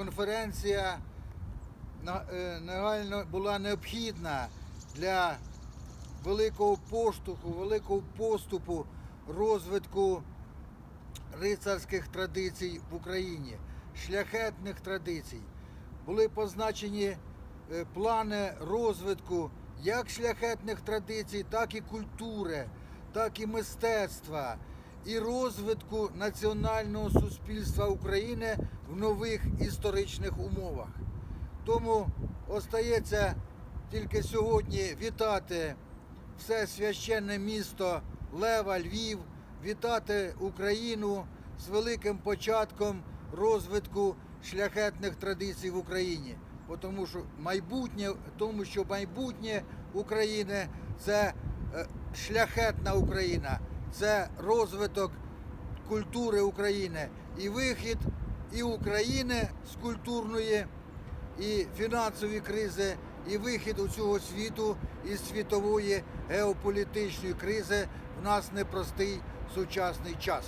конференція е, була необхідна для великого поштовху, великого поступу розвитку рицарських традицій в Україні, шляхетних традицій. Були позначені е, плани розвитку як шляхетних традицій, так і культури, так і мистецтва, і розвитку національного суспільства України в нових історичних умовах. Тому остається тільки сьогодні вітати все священне місто Лева, Львів, вітати Україну з великим початком розвитку шляхетних традицій в Україні. Тому що майбутнє, тому що майбутнє України це е, шляхетна Україна, це розвиток культури України і вихід і України з культурної і фінансової кризи, і вихід у цього світу із світової геополітичної кризи в нас непростий сучасний час.